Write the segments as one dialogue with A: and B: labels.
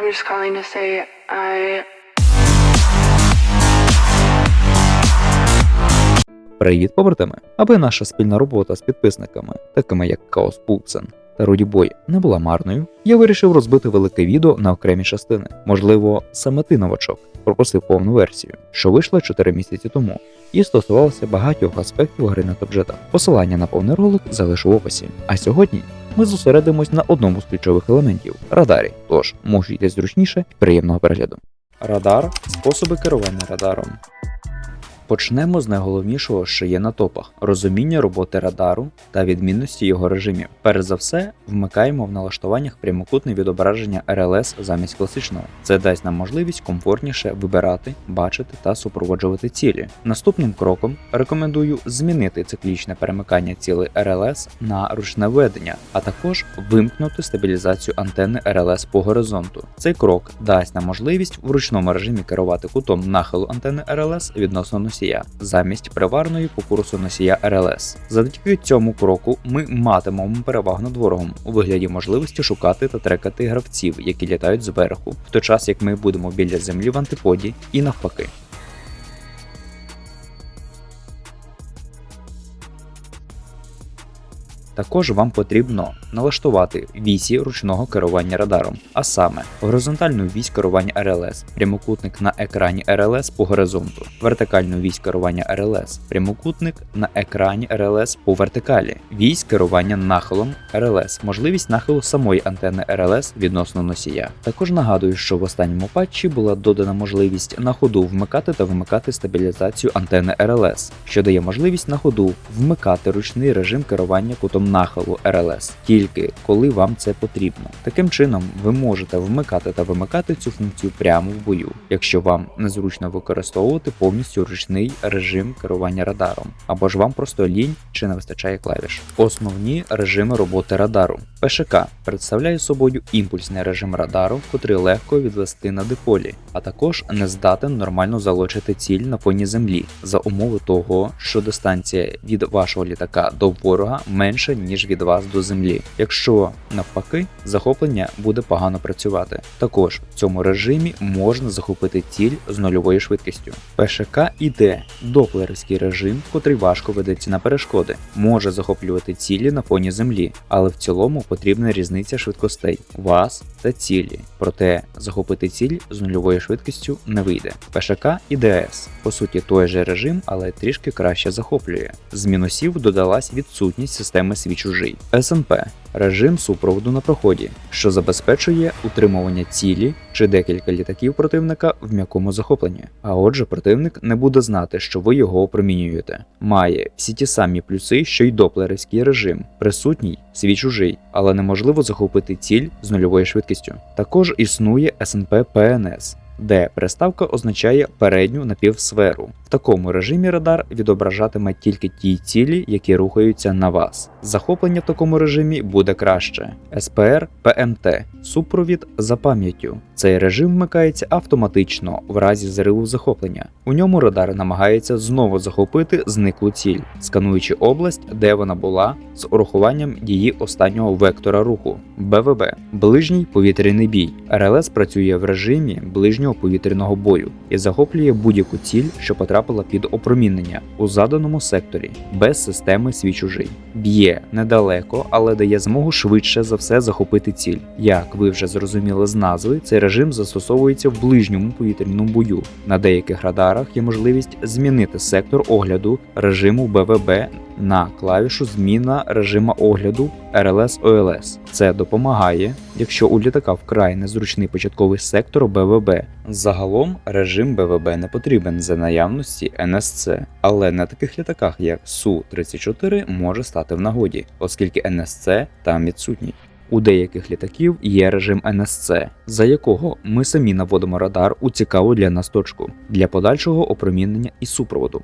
A: I'm just calling to say I
B: Привіт, побратими! Аби наша спільна робота з підписниками, такими як Каос Пупсен та Руді Бой, не була марною, я вирішив розбити велике відео на окремі частини. Можливо, саме ти новачок пропустив повну версію, що вийшла 4 місяці тому, і стосувалася багатьох аспектів гри на топ-джетах. Посилання на повний ролик залишу в описі. А сьогодні ми зосередимось на одному з ключових елементів радарі. Тож можете зручніше приємного перегляду. Радар способи керування радаром. Почнемо з найголовнішого, що є на топах: розуміння роботи радару та відмінності його режимів. Перш за все, вмикаємо в налаштуваннях прямокутне відображення RLS замість класичного. Це дасть нам можливість комфортніше вибирати, бачити та супроводжувати цілі. Наступним кроком рекомендую змінити циклічне перемикання цілей RLS на ручне ведення, а також вимкнути стабілізацію антени RLS по горизонту. Цей крок дасть нам можливість в ручному режимі керувати кутом нахилу антени RLS відносно носія замість приварної по курсу носія РЛС. Завдяки цьому кроку ми матимемо перевагу над ворогом у вигляді можливості шукати та трекати гравців, які літають зверху, в той час як ми будемо біля землі в антиподі і навпаки. Також вам потрібно налаштувати вісі ручного керування радаром, а саме горизонтальну вісь керування RLS, прямокутник на екрані RLS по горизонту, вертикальну вісь керування RLS, прямокутник на екрані RLS по вертикалі, вісь керування нахилом RLS, можливість нахилу самої антени RLS відносно носія. Також нагадую, що в останньому патчі була додана можливість на ходу вмикати та вимикати стабілізацію антени RLS, що дає можливість на ходу вмикати ручний режим керування кутом нахилу RLS, тільки коли вам це потрібно. Таким чином, ви можете вмикати та вимикати цю функцію прямо в бою, якщо вам незручно використовувати повністю ручний режим керування радаром, або ж вам просто лінь чи не вистачає клавіш. Основні режими роботи радару. ПШК представляє собою імпульсний режим радару, котрий легко відвести на диполі, а також не здатен нормально залучити ціль на фоні землі за умови того, що дистанція від вашого літака до ворога ніж від вас до землі. Якщо навпаки, захоплення буде погано працювати. Також в цьому режимі можна захопити ціль з нульовою швидкістю. ПШК іде доплерівський режим, котрий важко ведеться на перешкоди, може захоплювати цілі на фоні землі, але в цілому потрібна різниця швидкостей вас та цілі. Проте захопити ціль з нульовою швидкістю не вийде. ПШК і ДС по суті той же режим, але трішки краще захоплює. З мінусів додалась відсутність системи свій чужий. СНП режим супроводу на проході, що забезпечує утримування цілі чи декілька літаків противника в м'якому захопленні. А отже, противник не буде знати, що ви його опромінюєте. Має всі ті самі плюси, що й доплерівський режим, присутній свій чужий, але неможливо захопити ціль з нульовою швидкістю. Також існує СНП ПНС. Де приставка означає передню напівсферу. В такому режимі радар відображатиме тільки ті цілі, які рухаються на вас. Захоплення в такому режимі буде краще. СПР ПМТ супровід за пам'яттю. Цей режим вмикається автоматично в разі зриву захоплення. У ньому радар намагається знову захопити зниклу ціль, скануючи область, де вона була, з урахуванням її останнього вектора руху БВБ ближній повітряний бій. РЛС працює в режимі ближнього повітряного бою і захоплює будь-яку ціль, що потрапила під опромінення у заданому секторі без системи свій чужий. Б'є недалеко, але дає змогу швидше за все захопити ціль. Як ви вже зрозуміли з назви, цей режим застосовується в ближньому повітряному бою. На деяких радарах є можливість змінити сектор огляду режиму БВБ на клавішу зміна режима огляду RLS OLS. Це допомагає, якщо у літака вкрай незручний початковий сектор БВБ. Загалом режим БВБ не потрібен за наявності NSC, але на таких літаках, як Су-34, може стати в нагоді, оскільки NSC там відсутній. У деяких літаків є режим NSC, за якого ми самі наводимо радар у цікаву для нас точку для подальшого опромінення і супроводу.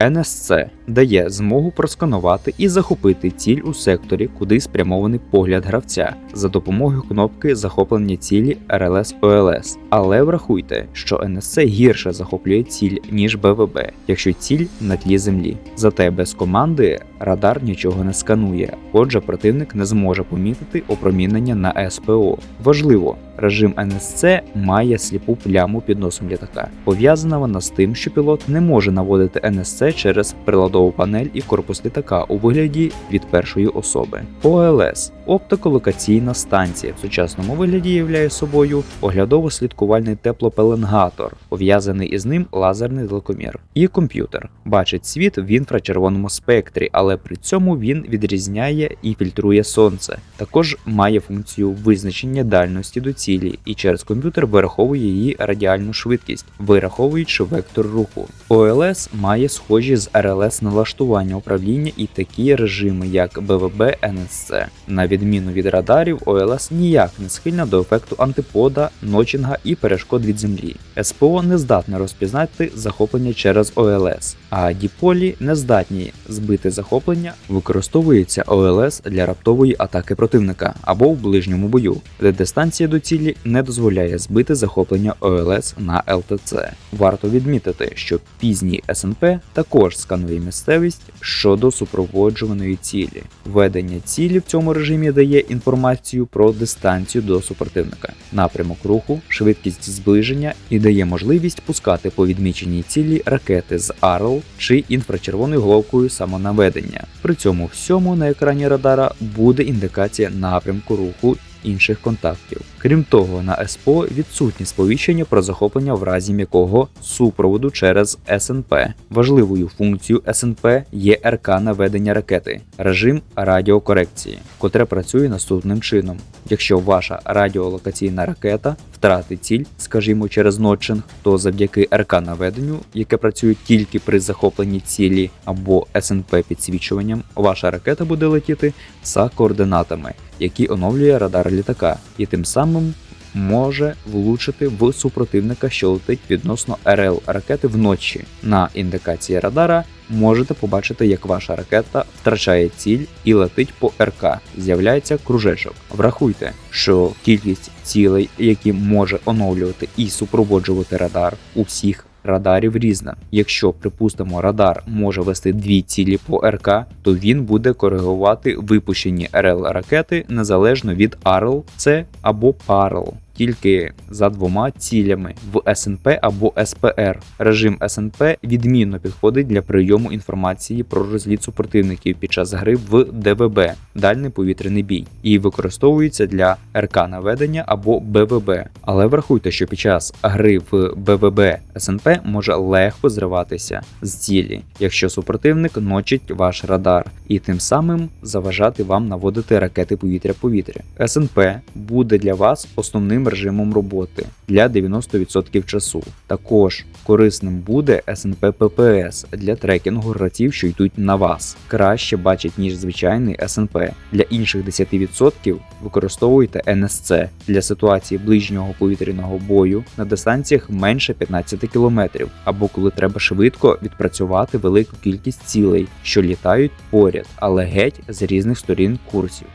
B: NSC дає змогу просканувати і захопити ціль у секторі, куди спрямований погляд гравця за допомогою кнопки захоплення цілі RLS OLS. Але врахуйте, що NSC гірше захоплює ціль, ніж БВБ, якщо ціль на тлі землі. Зате без команди радар нічого не сканує, отже, противник не зможе помітити опромінення на СПО. Важливо, Режим НСЦ має сліпу пляму під носом літака. Пов'язана вона з тим, що пілот не може наводити НСЦ через приладову панель і корпус літака у вигляді від першої особи. ОЛС оптиколокаційна станція в сучасному вигляді являє собою оглядово-слідкувальний теплопеленгатор, пов'язаний із ним лазерний далекомір. І комп'ютер бачить світ в інфрачервоному спектрі, але при цьому він відрізняє і фільтрує сонце. Також має функцію визначення дальності до цілі, і через комп'ютер вираховує її радіальну швидкість, вираховуючи вектор руху. ОЛС має схожі з РЛС налаштування управління і такі режими, як БВБ NSC. На відміну від радарів, ОЛС ніяк не схильна до ефекту антипода, ночінга і перешкод від землі. СПО не здатне розпізнати захоплення через ОЛС, а діполі не здатні збити захоплення. Використовується ОЛС для раптової атаки противника або в ближньому бою, де дистанція до цілі не дозволяє збити захоплення ОЛС на ЛТЦ. Варто відмітити, що пізній СНП також сканує місцевість щодо супроводжуваної цілі. Ведення цілі в цьому режимі дає інформацію про дистанцію до супротивника, напрямок руху, швидкість зближення і дає можливість пускати по відміченій цілі ракети з АРЛ чи інфрачервоною головкою самонаведення. При цьому всьому на екрані радара буде індикація напрямку руху інших контактів. Крім того, на СПО відсутні сповіщення про захоплення в разі м'якого супроводу через СНП. Важливою функцією СНП є РК наведення ракети, режим радіокорекції, котре працює наступним чином. Якщо ваша радіолокаційна ракета втратить ціль, скажімо, через нотчинг, то завдяки РК наведенню, яке працює тільки при захопленні цілі або СНП підсвічуванням, ваша ракета буде летіти за координатами, які оновлює радар літака, і тим самим може влучити в супротивника, що летить відносно РЛ ракети вночі. На індикації радара можете побачити, як ваша ракета втрачає ціль і летить по РК. З'являється кружечок. Врахуйте, що кількість цілей, які може оновлювати і супроводжувати радар у всіх радарів різна. Якщо, припустимо, радар може вести дві цілі по РК, то він буде коригувати випущені РЛ ракети незалежно від АРЛ, С або ПАРЛ. Тільки за двома цілями в СНП або СПР. Режим СНП відмінно підходить для прийому інформації про розліт супротивників під час гри в ДВБ дальний повітряний бій і використовується для РК наведення або БВБ. Але врахуйте, що під час гри в БВБ СНП може легко зриватися з цілі, якщо супротивник ночить ваш радар, і тим самим заважати вам наводити ракети повітря-повітря. СНП буде для вас основним режимом роботи для 90% часу. Також корисним буде СНП ППС для трекінгу гравців, що йдуть на вас. Краще бачить, ніж звичайний СНП. Для інших 10% використовуйте НСЦ для ситуації ближнього повітряного бою на дистанціях менше 15 км, або коли треба швидко відпрацювати велику кількість цілей, що літають поряд, але геть з різних сторін курсів.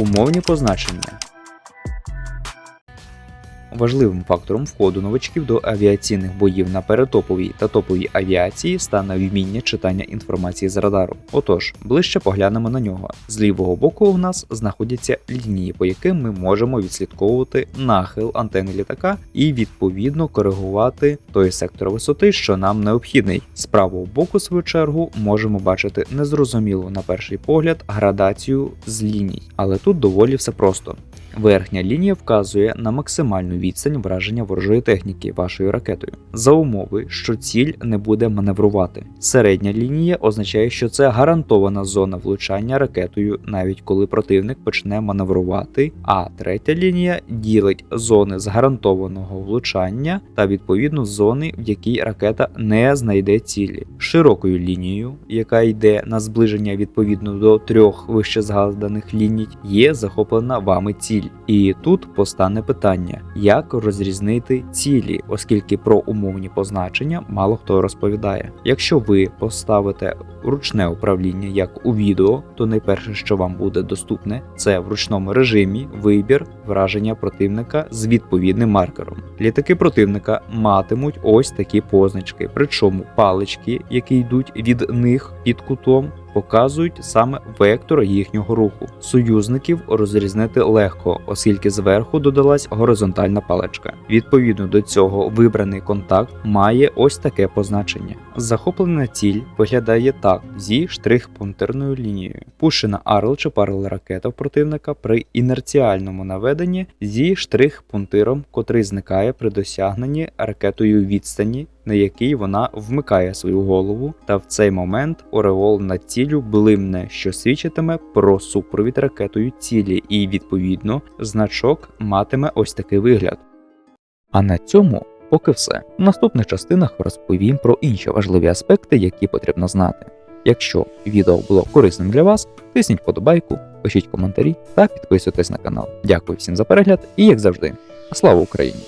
B: Умовні позначення. Важливим фактором входу новачків до авіаційних боїв на перетоповій та топовій авіації стане вміння читання інформації з радару. Отож, ближче поглянемо на нього. З лівого боку у нас знаходяться лінії, по яким ми можемо відслідковувати нахил антени літака і відповідно коригувати той сектор висоти, що нам необхідний. З правого боку, в свою чергу, можемо бачити незрозумілу на перший погляд градацію з ліній, але тут доволі все просто. Верхня лінія вказує на максимальну відстань враження ворожої техніки вашою ракетою, за умови, що ціль не буде маневрувати. Середня лінія означає, що це гарантована зона влучання ракетою, навіть коли противник почне маневрувати. А третя лінія ділить зони з гарантованого влучання та відповідно зони, в якій ракета не знайде цілі. Широкою лінією, яка йде на зближення відповідно до трьох вище згаданих ліній, є захоплена вами ціль. І тут постане питання, як розрізнити цілі, оскільки про умовні позначення мало хто розповідає. Якщо ви поставите ручне управління як у відео, то найперше, що вам буде доступне, це в ручному режимі вибір враження противника з відповідним маркером. Літаки противника матимуть ось такі позначки, причому палички, які йдуть від них під кутом, показують саме вектор їхнього руху. Союзників розрізнити легко, оскільки зверху додалась горизонтальна паличка. Відповідно до цього, вибраний контакт має ось таке позначення. Захоплена ціль виглядає так зі штрих-пунктирною лінією. Пущена арл чи парл ракета в противника при інерціальному наведенні зі штрих-пунктиром, котрий зникає при досягненні ракетою відстані, на якій вона вмикає свою голову, та в цей момент ореол над ціллю блимне, що свідчитиме про супровід ракетою цілі, і відповідно значок матиме ось такий вигляд. А на цьому поки все. В наступних частинах розповім про інші важливі аспекти, які потрібно знати. Якщо відео було корисним для вас, тисніть подобайку, пишіть коментарі та підписуйтесь на канал. Дякую всім за перегляд і як завжди, слава Україні!